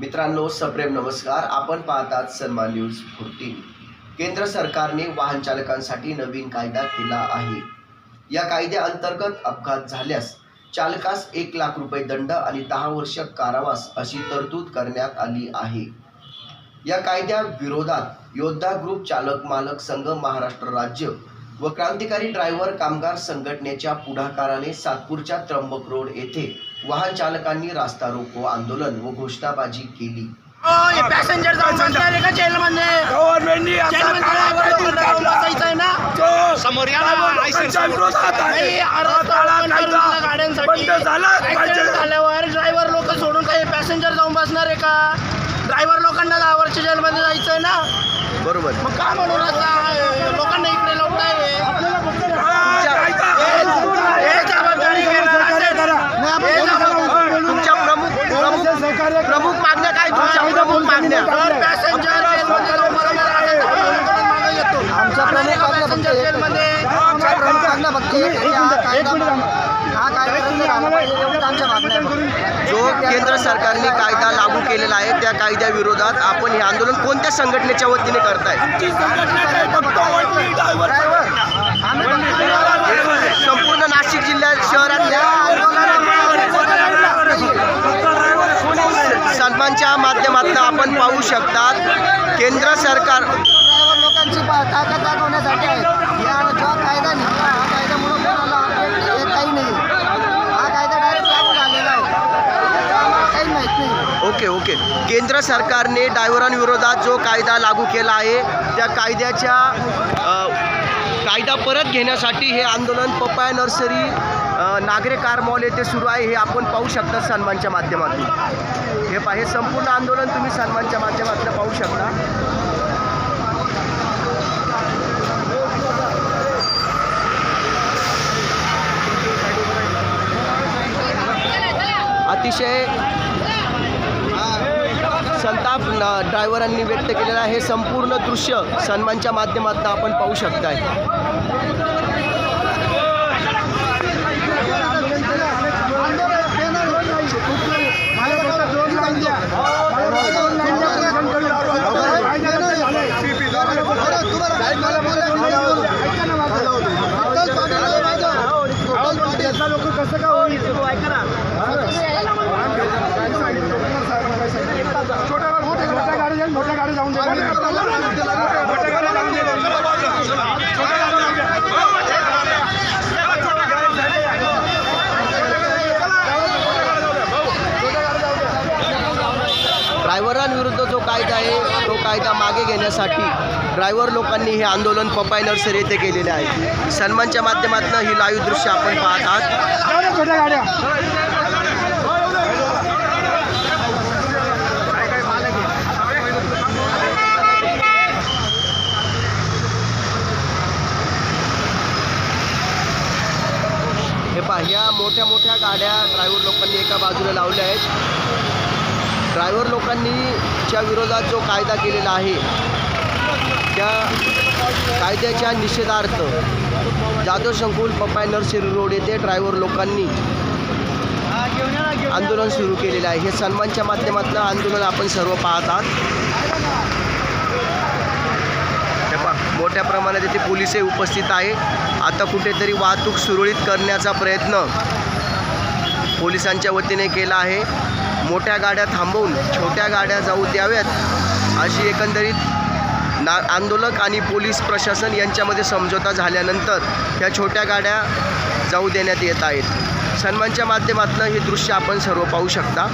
मित्रांनो सप्रेम नमस्कार. आपण पाहतात सन्मान न्यूज फोर्टीन केंद्र सरकारने वाहन चालकांसाठी नवीन कायदा केला आहे. या कायद्याअंतर्गत अपघात झाल्यास चालकास एक लाख रुपये दंड आणि दहा वर्ष कारावास अशी तरतूद करण्यात आली आहे. या कायद्या विरोधात योद्धा ग्रुप चालक मालक संघ महाराष्ट्र राज्य व क्रांतिकारी ड्रायव्हर कामगार संघटनेच्या पुढाकाराने सातपूरच्या त्र्यंबक रोड येथे वाहन चालकांनी रास्ता रोको आंदोलन व घोषणाबाजी केली. पॅसेंजर झाल्यावर ड्रायव्हर लोक सोडून काही पॅसेंजर जाऊन बसणार आहे का? ड्रायव्हर लोकांना दहा वर्ष जेलमध्ये जायचं आहे ना? बरोबर. मग का म्हणून आता लोकांना इकडे लवटाय हा कायदा हे जबाबदारी घेणार असेल. हे जबाबदारी- तुमच्या प्रमुख प्रमुख प्रमुख मागण्या काय तुमच्या प्रमुख मागण्या जर पॅसेंजर जेलमध्ये जाऊन बसणार असेल तर आम्ही परत मागे येतो. आमच्या आणि प्रमुख का मागण्या पॅसेंजर फक्त जेलमध्ये आमच्या प्रमुख मागण्या फक्त एक आहे की हा कायदा हा कायदा रद्द झाला पाहिजे एवढीच आमच्या जो केंद्र सरकारने कायदा लागू केलेला आहे त्या कायद्याविरोधात आपण हे आंदोलन कोणत्या संघटनेच्या वतीने करताय? संपूर्ण नाशिक जिल्ह्यात शहरातल्या सन्मानच्या माध्यमातून आपण पाहू शकतात केंद्र सरकार लोकांची ताकद दाखवण्यासाठी आहे. या जो कायदा निघाला हा कायद्यामुळे कोणाला अपडेट येत काही नाही हा कायदा डायरेक्ट लागू झालेला आहे त्यामुळे काही माहीत नाही हो ओके केंद्र सरकारने ड्रायव्हरांविरोधात जो कायदा लागू केला आहे त्या कायद्याच्या कायदा परत घेण्यासाठी हे आंदोलन papaya nursery Nagare car mall येथे सुरू आहे हे आपण पाहू शकता सन्मानच्या माध्यमातून. हे पा हे संपूर्ण आंदोलन तुम्ही सन्मानच्या माध्यमातून पाहू शकता. संताप ड्रायव्हरांनी व्यक्त केलेलं आहे. हे संपूर्ण दृश्य सन्मानच्या माध्यमातून आपण पाहू शकताय. ड्रायव्हरांविरुद्ध जो कायदा आहे तो कायदा मागे घेण्यासाठी ड्रायव्हर लोकांनी हे आंदोलन पपाय नर्सरी येथे केलेले आहे. सन्मानच्या माध्यमातून ही लाईव्ह दृश्य आपण पाहत आहात. हे पहा ह्या मोठ्या मोठ्या गाड्या ड्रायव्हर लोकांनी एका बाजूला लावल्या आहेत. ड्रायव्हर लोकांनी च्या विरोधात जो कायदा केलेला आहे त्या कायद्याच्या निषेधार्थ जाधव संकुल पपाय नर्सरी रोड येथे ड्रायव्हर लोकांनी आंदोलन सुरू केलेलं आहे. हे सन्मानच्या माध्यमातून आंदोलन आपण सर्व पाहत आहात. मोठ्या प्रमाणात येथे पोलीसही उपस्थित आहे. आता कुठेतरी वाहतूक सुरळीत करण्याचा प्रयत्न पोलिसांच्या वतीने केला आहे. मोठ्या गाड्या थांबवून छोट्या गाड्या जाऊ द्याव्यात अशी एकंदरीत ना आंदोलक आणि पोलीस प्रशासन यांच्यामध्ये समझोता झाल्यानंतर ह्या छोट्या गाड्या जाऊ देण्यात येत आहेत. सन्मानच्या माध्यमातून हे दृश्य आपण सर्व पाहू शकता.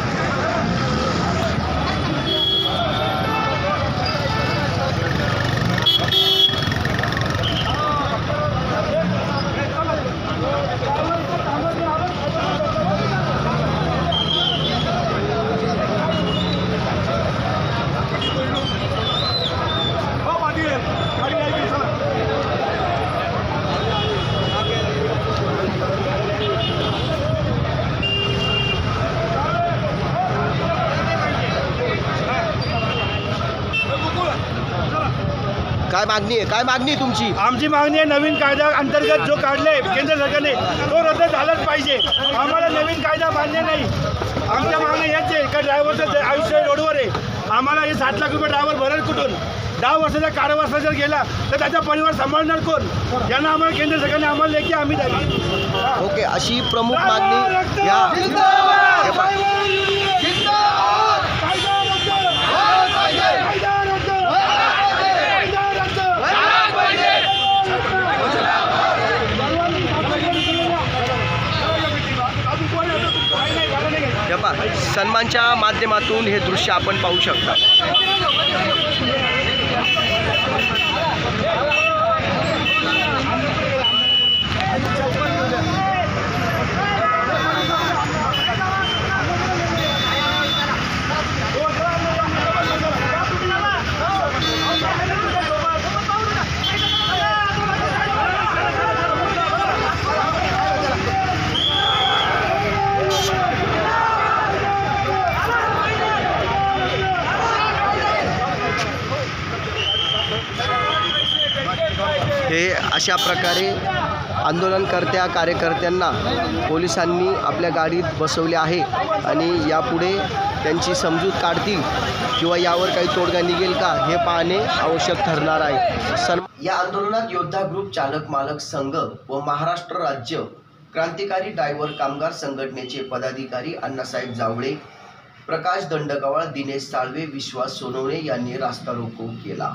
काय मागणी आहे? काय मागणी आहे तुमची? आमची मागणी आहे नवीन कायदा अंतर्गत जो काढले केंद्र सरकारने तो रद्द झालाच पाहिजे. आम्हाला नवीन कायदा मान्य नाही. आमच्या मागण्या याच आहे का ड्रायव्हरचं आयुष्य रोडवर आहे? आम्हाला हे सात लाख रुपये ड्रायव्हर भरेल कुठून? दहा वर्षाचा कारवारसा जर गेला तर त्याचा परिवार सांभाळणार कोण? यांना आम्हाला केंद्र सरकारने आम्हाला लेखी आम्ही द्यावी. ओके अशी प्रमुख मागणी या सन्मानच्या माध्यमातून हे दृश्य आपण पाहू शकता. अशा प्रकारे आंदोलनकर्त्या कार्यकर्त्यांना पोलिसांनी आपल्या गाडीत बसवले आहे आणि यापुढे त्यांची समजूत काढतील किंवा यावर काही तोडगा निघेल का हे पाहणे आवश्यक ठरणार आहे. सर या आंदोलनात योद्धा ग्रुप चालक मालक संघ व महाराष्ट्र राज्य क्रांतिकारी ड्रायव्हर कामगार संघटनेचे पदाधिकारी अण्णासाहेब जावळे प्रकाश दंडगवाळ दिनेश साळवे विश्वास सोनवणे यांनी रास्ता रोको केला.